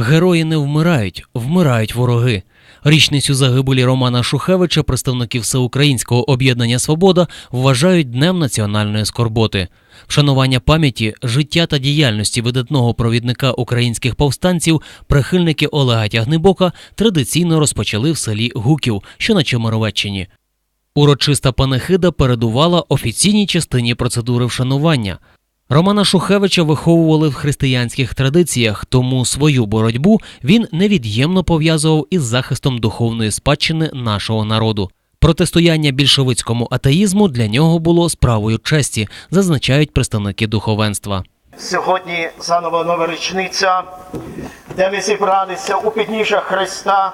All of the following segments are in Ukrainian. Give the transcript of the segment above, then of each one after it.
Герої не вмирають, вмирають вороги. Річницю загибелі Романа Шухевича представники Всеукраїнського об'єднання Свобода вважають днем національної скорботи. Вшанування пам'яті, життя та діяльності видатного провідника українських повстанців прихильники Олега Тягнибока традиційно розпочали в селі Гуків, що на Чемеровеччині. Урочиста панихида передувала офіційній частині процедури вшанування. Романа Шухевича виховували в християнських традиціях, тому свою боротьбу він невід'ємно пов'язував із захистом духовної спадщини нашого народу. Протистояння більшовицькому атеїзму для нього було справою честі, зазначають представники духовенства. Сьогодні заново нова річниця, де ми зібралися у підніжжя Христа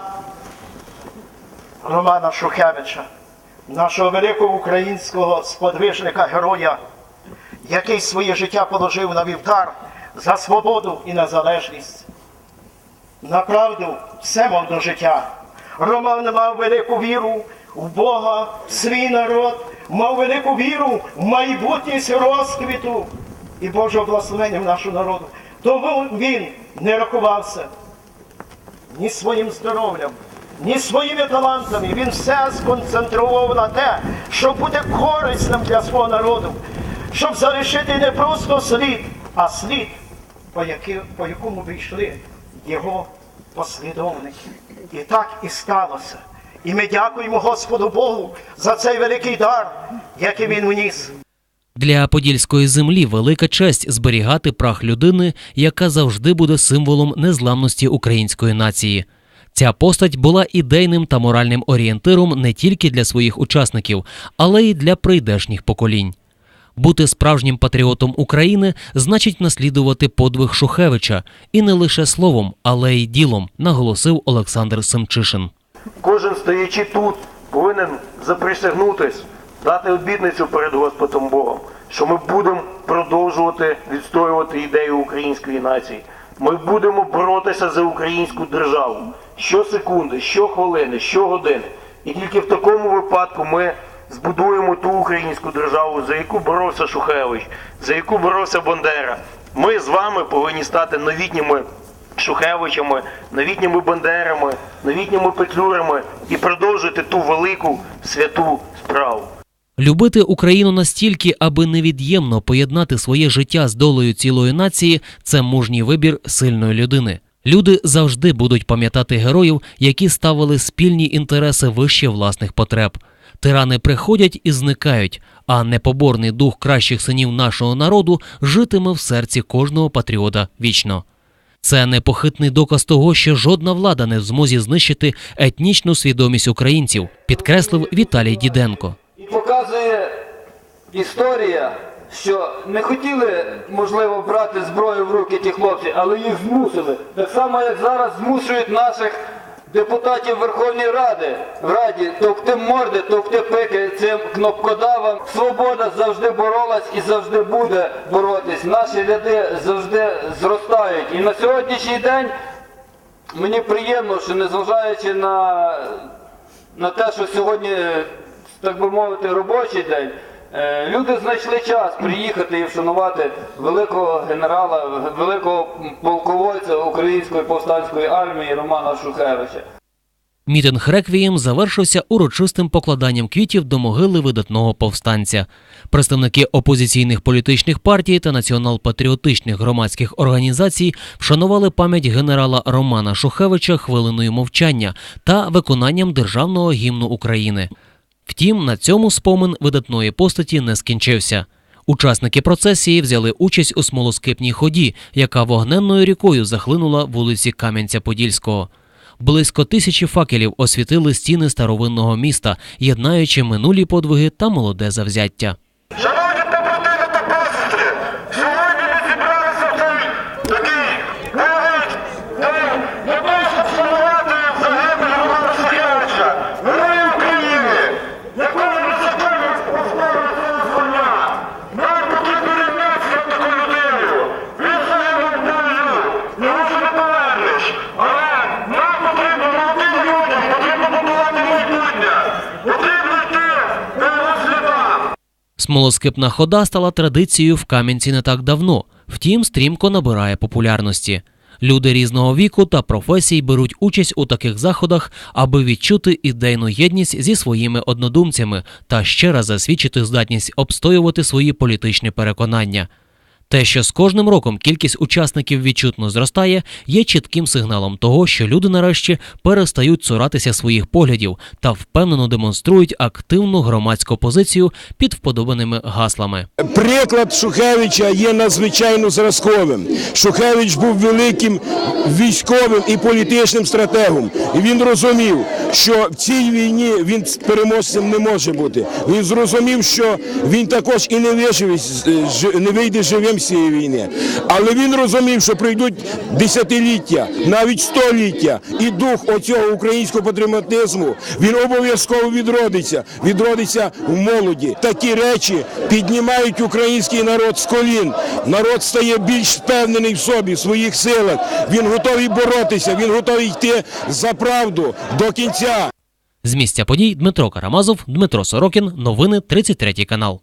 Романа Шухевича, нашого великого українського сподвижника героя, який своє життя положив на вівтар за свободу і незалежність. Направду, все мав до життя. Роман мав велику віру в Бога, в свій народ, мав велику віру в майбутність розквіту і Божого благословення в нашу народу. Тому він не рахувався ні своїм здоров'ям, ні своїми талантами. Він все сконцентрував на те, щоб бути корисним для свого народу, щоб залишити не просто слід, а слід, по, яки, по якому вийшли його послідовники. І так і сталося. І ми дякуємо Господу Богу за цей великий дар, який він вніс. Для подільської землі велика честь зберігати прах людини, яка завжди буде символом незламності української нації. Ця постать була ідейним та моральним орієнтиром не тільки для своїх учасників, але й для прийдешніх поколінь. Бути справжнім патріотом України значить наслідувати подвиг Шухевича і не лише словом, але й ділом, наголосив Олександр Семчишин. Кожен стоячи тут, повинен заприсягнутись, дати обітницю перед Господом Богом, що ми будемо продовжувати відстоювати ідею української нації. Ми будемо боротися за українську державу щосекунди, щохвилини, щогодини. І тільки в такому випадку ми збудуємо ту українську державу, за яку боровся Шухевич, за яку боровся Бандера. Ми з вами повинні стати новітніми Шухевичами, новітніми Бандерами, новітніми Петлюрами і продовжити ту велику святу справу. Любити Україну настільки, аби невід'ємно поєднати своє життя з долею цілої нації, це мужній вибір сильної людини. Люди завжди будуть пам'ятати героїв, які ставили спільні інтереси вище власних потреб. Тирани приходять і зникають, а непоборний дух кращих синів нашого народу житиме в серці кожного патріота вічно. Це непохитний доказ того, що жодна влада не в змозі знищити етнічну свідомість українців, підкреслив Віталій Діденко. І показує історія, що не хотіли, можливо, брати зброю в руки ті хлопці, але їх змусили. Так само, як зараз змушують наших депутатів Верховної Ради в Раді товкти морди, товкти пики цим кнопкодавам. Свобода завжди боролась і завжди буде боротись. Наші ряди завжди зростають. І на сьогоднішній день мені приємно, що незважаючи на на те, що сьогодні, так би мовити, робочий день, люди знайшли час приїхати і вшанувати великого генерала, великого полководця Української повстанської армії Романа Шухевича. Мітинг реквієм завершився урочистим покладанням квітів до могили видатного повстанця. Представники опозиційних політичних партій та націонал-патріотичних громадських організацій вшанували пам'ять генерала Романа Шухевича хвилиною мовчання та виконанням державного гімну України. Втім, на цьому спомин видатної постаті не скінчився. Учасники процесії взяли участь у смолоскипній ході, яка вогненною рікою захлинула вулиці Кам'янця-Подільського. Близько тисячі факелів освітили стіни старовинного міста, єднаючи минулі подвиги та молоде завзяття. Шановні побратими та посестри, сьогодні ми зібралися в той такий огляд, де не більше вшанувати загиблих Романа Шухевича, героя України, якого незаконно позбавили свого звання. Нам потрібно рівнятися таку людиною. Він загинув бою, його вже не повернеш. Але нам потрібно молодим людям, потрібно будувати майбутнє, потрібно йти до його слідам. Смолоскипна хода стала традицією в Кам'янці не так давно, втім, стрімко набирає популярності. Люди різного віку та професій беруть участь у таких заходах, аби відчути ідейну єдність зі своїми однодумцями та ще раз засвідчити здатність обстоювати свої політичні переконання. Те, що з кожним роком кількість учасників відчутно зростає, є чітким сигналом того, що люди нарешті перестають цуратися своїх поглядів та впевнено демонструють активну громадську позицію під вподобаними гаслами. Приклад Шухевича є надзвичайно зразковим. Шухевич був великим військовим і політичним стратегом. І він розумів, що в цій війні він переможцем не може бути. Він зрозумів, що він також і не виживе, ж- не вийде живим цієї війни. Але він розумів, що пройдуть десятиліття, навіть століття, і дух оцього українського патріотизму він обов'язково відродиться, відродиться в молоді. Такі речі піднімають український народ з колін. Народ стає більш впевнений в собі, в своїх силах. Він готовий боротися, він готовий йти за правду до кінця. З місця подій Дмитро Карамазов, Дмитро Сорокін. Новини 33 канал.